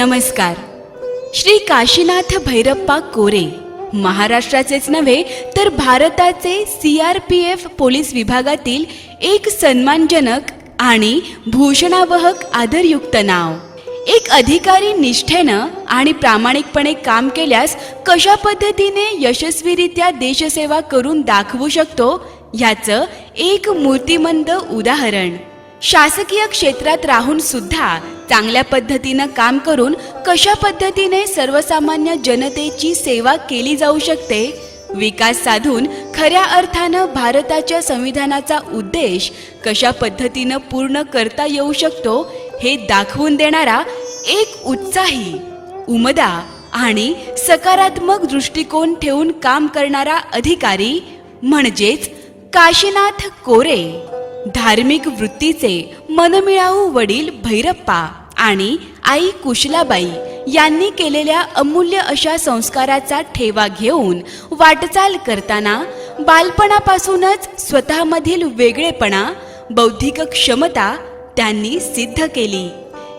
नमस्कार. श्री काशीनाथ भैरप्पा कोरे महाराष्ट्राचेच नव्हे तर भारताचे C R P F police विभागातील एक सन्मानजनक आणि भूषणावहक आदरयुक्त नाव. एक अधिकारी निष्ठेनं आणि प्रामाणिकपणे काम केल्यास कशा पद्धतीने यशस्वीरित्या देशसेवा करून दाखवू शकतो ह्याचं एक मूर्तिमंद उदाहरण. शासकीय क्षेत्रात राहून सुद्धा चांगल्या पद्धतीनं काम करून कशा पद्धतीने सर्वसामान्य जनतेची सेवा केली जाऊ शकते? विकास साधून खऱ्या अर्थानं भारताच्या संविधानाचा उद्देश कशा पद्धतीनं पूर्ण करता येऊ शकतो हे दाखवून देणारा एक उत्साही उमदा आणि सकारात्मक दृष्टिकोन ठेवून काम करणारा अधिकारी म्हणजेच काशीनाथ कोरे. धार्मिक वृत्तीचे मनमिळाऊ वडील भैरप्पा आणि आई कुशलाबाई यांनी केलेल्या अमूल्य अशा संस्काराचा ठेवा घेऊन वाटचाल करताना बालपणापासूनच स्वतःमधील वेगळेपणा बौद्धिक क्षमता त्यांनी सिद्ध केली.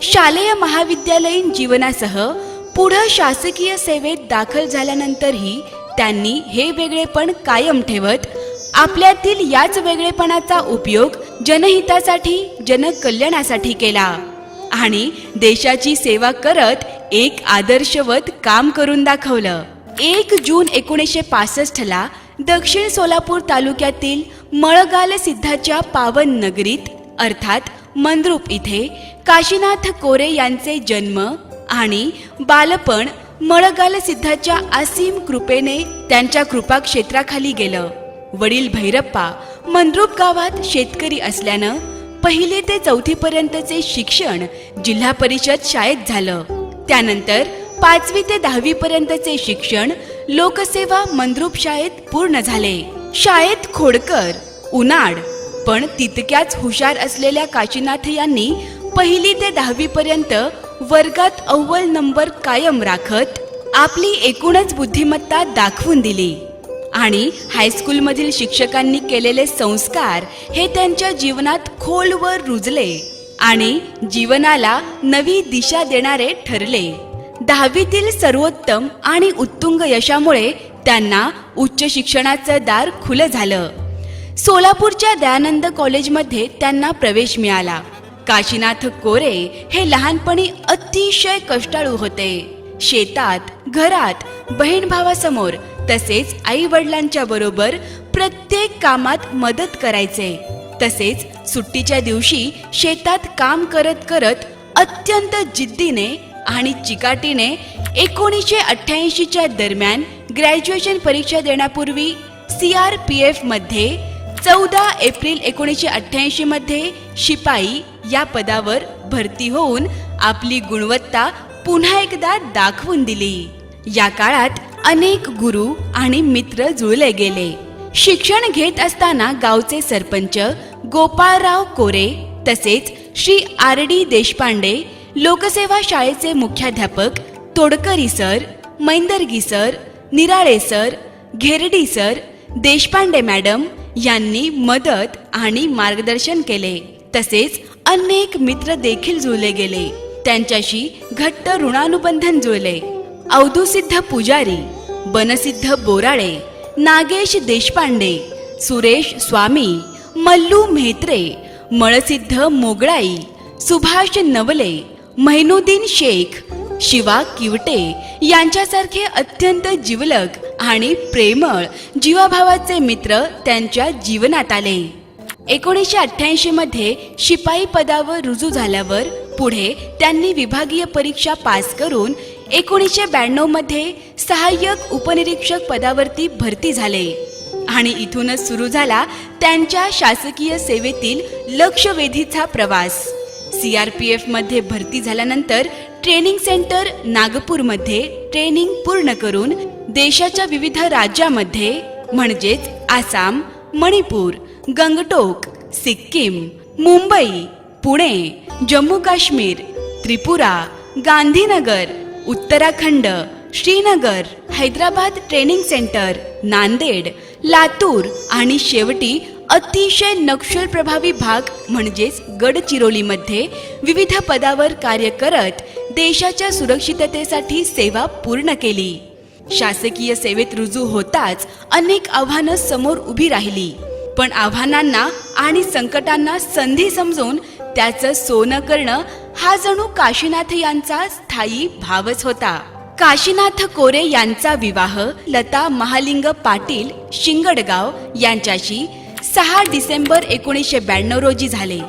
शालेय महाविद्यालयीन जीवनासह पुढं शासकीय सेवेत दाखल झाल्यानंतरही त्यांनी हे वेगळेपण कायम ठेवत आपल्यातील याच वेगळेपणाचा उपयोग जनहितासाठी जनकल्याणासाठी केला. आणि देशाची सेवा करत एक आदर्शवत काम करून दाखवलं. एक जून एकोणीसशे पासष्टला दक्षिण सोलापूर तालुक्यातील मळगाल सिद्धाच्या पावन नगरीत अर्थात मंद्रुप इथे काशीनाथ कोरे यांचे जन्म आणि बालपण मळगाल सिद्धाच्या असीम कृपेने त्यांच्या कृपा क्षेत्राखाली गेलं. वडील भैरप्पा मनरूप गावात शेतकरी असल्यानं पहिले ते चौथी पर्यंतचे शिक्षण जिल्हा परिषद शाळेत झालं. त्यानंतर पाचवी ते दहावी पर्यंतचे शिक्षण लोकसेवा मनरूप शाळेत पूर्ण झाले. शाळेत खोडकर उनाड पण तितक्याच हुशार असलेल्या काशीनाथ यांनी पहिली ते दहावी पर्यंत वर्गात अव्वल नंबर कायम राखत आपली एकूणच बुद्धिमत्ता दाखवून दिली. आणि हायस्कूलमधील शिक्षकांनी केलेले संस्कार हे त्यांच्या जीवनात खोलवर रुजले आणि जीवनाला नवी दिशा देणारे ठरले. दहावीतील सर्वोत्तम आणि उत्तुंग यशामुळे त्यांना उच्च शिक्षणाचं दार खुलं झालं. सोलापूरच्या दयानंद कॉलेजमध्ये त्यांना प्रवेश मिळाला. काशीनाथ कोरे हे लहानपणी अतिशय कष्टाळू होते. शेतात घरात बहीण भावासमोर तसेच आई वडिलांच्या बरोबर प्रत्येक कामात मदत करायचे. तसेच सुट्टीच्या दिवशी शेतात काम करत करत अत्यंत जिद्दीने आणि चिकाटीने एकोणीसशे अठ्ठ्याऐंशीच्या दरम्यान ग्रॅज्युएशन परीक्षा देण्यापूर्वी सी आर पी एफमध्ये चौदा एप्रिल एकोणीसशे अठ्ठ्याऐंशी मध्ये शिपाई या पदावर भरती होऊन आपली गुणवत्ता पुन्हा एकदा दाखवून दिली. या काळात अनेक गुरु आणि मित्र जुळले गेले. शिक्षण घेत असताना गावचे सरपंच गोपाळराव कोरे तसेच श्री आर डी देशपांडे लोकसेवा शाळेचे मुख्याध्यापक Todkari sir Maindargi sir Nirale sir Gherdi sir Deshpande madam यांनी मदत आणि मार्गदर्शन केले. तसेच अनेक मित्र देखील जुळले गेले. त्यांच्याशी घट्ट ऋणानुबंधन जुळले. अवधूसिद्ध पुजारी बनसिद्ध बोराळे नागेश देशपांडे सुरेश स्वामी मल्लू म्हेत्रे मळसिद्ध मोगळाई सुभाष नवले महिनुद्दीन शेख शिवा किवटे यांच्यासारखे अत्यंत जिवलग आणि प्रेमळ जीवाभावाचे मित्र त्यांच्या जीवनात आले. एकोणीसशे अठ्ठ्याऐंशी मध्ये शिपाई पदावर रुजू झाल्यावर पुढे त्यांनी विभागीय परीक्षा पास करून एकोणीसशे ब्याण्णवमध्ये सहाय्यक उपनिरीक्षक पदावरती भरती झाले. आणि इथूनच सुरू झाला त्यांच्या शासकीय सेवेतील लक्षवेधीचा प्रवास. सी आर पी एफमध्ये भरती झाल्यानंतर ट्रेनिंग सेंटर नागपूरमध्ये ट्रेनिंग पूर्ण करून देशाच्या विविध राज्यामध्ये म्हणजेच आसाम मणिपूर गंगटोक सिक्कीम मुंबई पुणे जम्मू काश्मीर त्रिपुरा गांधीनगर उत्तराखंड श्रीनगर हैदराबाद ट्रेनिंग सेंटर नांदेड लातूर आणि शेवटी अतिशय नक्षल प्रभावी भाग म्हणजेच गडचिरोलीमध्ये विविध पदावर कार्य करत देशाच्या सुरक्षिततेसाठी सेवा पूर्ण केली. शासकीय सेवेत रुजू होताच अनेक आव्हानं समोर उभी राहिली. पण आव्हानांना आणि संकटांना संधी समजून त्याचं सोनं करणं हा जणू काशीनाथ यांचा स्थायी भावच होता. काशीनाथ कोरे यांचा विवाह लता महालिंग पाटील शिंगडगाव यांच्याशी सहा डिसेंबर एकोणीसशे ब्याण्णव रोजी झाले.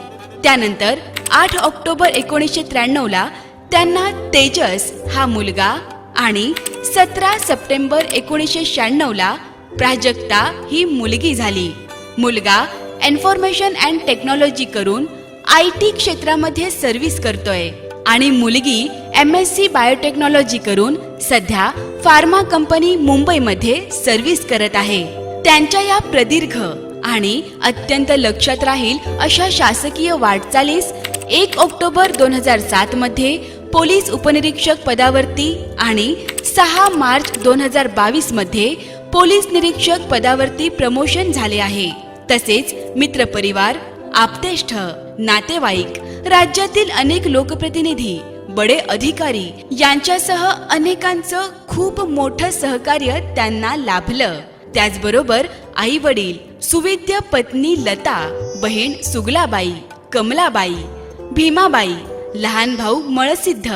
त्यानंतर आठ ऑक्टोबर एकोणीसशे त्र्याण्णवला त्यांना तेजस हा मुलगा आणि सतरा सप्टेंबर एकोणीसशे शहाण्णवला प्राजक्ता ही मुलगी झाली. मुलगा इन्फॉर्मेशन अँड टेक्नॉलॉजी करून आय टी क्षेत्रामध्ये सर्व्हिस करतोय. आणि मुलगी एम एस सी बायोटेक्नॉलॉजी करून सध्या फार्मा कंपनी मुंबईमध्ये सर्व्हिस करत आहे. त्यांच्या या प्रदीर्घ आणि अत्यंत लक्षात राहील अशा शासकीय वाटचालीस एक ऑक्टोबर दोन हजार सात मध्ये पोलीस उपनिरीक्षक पदावरती आणि सहा मार्च दोन हजार बावीसमध्ये पोलीस निरीक्षक पदावरती प्रमोशन झाले आहे. तसेच मित्रपरिवार आप्तेष्ट नातेवाईक राज्यातील अनेक लोकप्रतिनिधी बडे अधिकारी यांच्यासह अनेकांचं खूप मोठं सहकार्य त्यांना लाभलं. त्याचबरोबर आई वडील सुविद्य पत्नी लता बहीण सुगलाबाई कमलाबाई भीमाबाई लहान भाऊ मळसिद्ध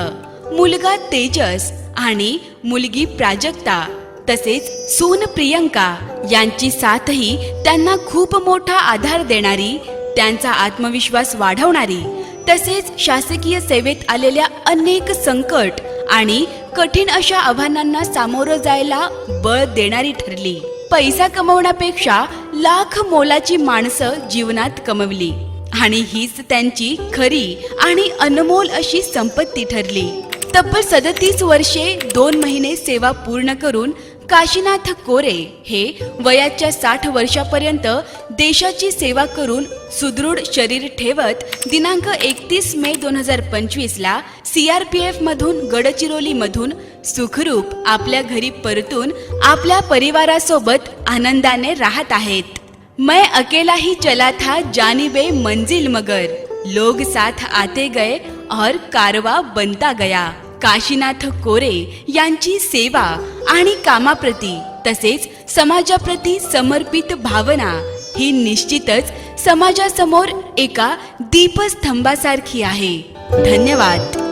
मुलगा तेजस आणि मुलगी प्राजक्ता तसेच सून प्रियंका यांची साथही त्यांना खूप मोठा आधार देणारी त्यांचा आत्मविश्वास वाढवणारी तसेच शासकीय सेवेत आलेल्या अनेक संकट आणि कठीण अशा आव्हानांना सामोरं जायला बळ देणारी ठरली. पैसा कमवण्यापेक्षा लाख मोलाची माणसं जीवनात कमवली. आणि हीच त्यांची खरी आणि अनमोल अशी संपत्ती ठरली. तब्बल सदतीस वर्षे दोन महिने सेवा पूर्ण करून काशीनाथ कोरे हे वयाच्या साठ वर्षापर्यंत देशाची सेवा करून सुदृढ शरीर ठेवत दिनांक एकतीस मे दोन हजार पंचवीस ला सीआरपीएफ मधून गडचिरोली मधून सुखरूप आपल्या घरी परतून आपल्या परिवारासोबत आनंदाने राहत आहेत. मैं अकेला ही चला था जानिबे मंजिल मगर. लोग साथ आते गए और कारवा बनता गया. काशीनाथ कोरे यांची सेवा आणि कामाप्रती तसेच समाजाप्रती समर्पित भावना ही निश्चितच समाजासमोर एका दीपस्तंभासारखी आहे. धन्यवाद.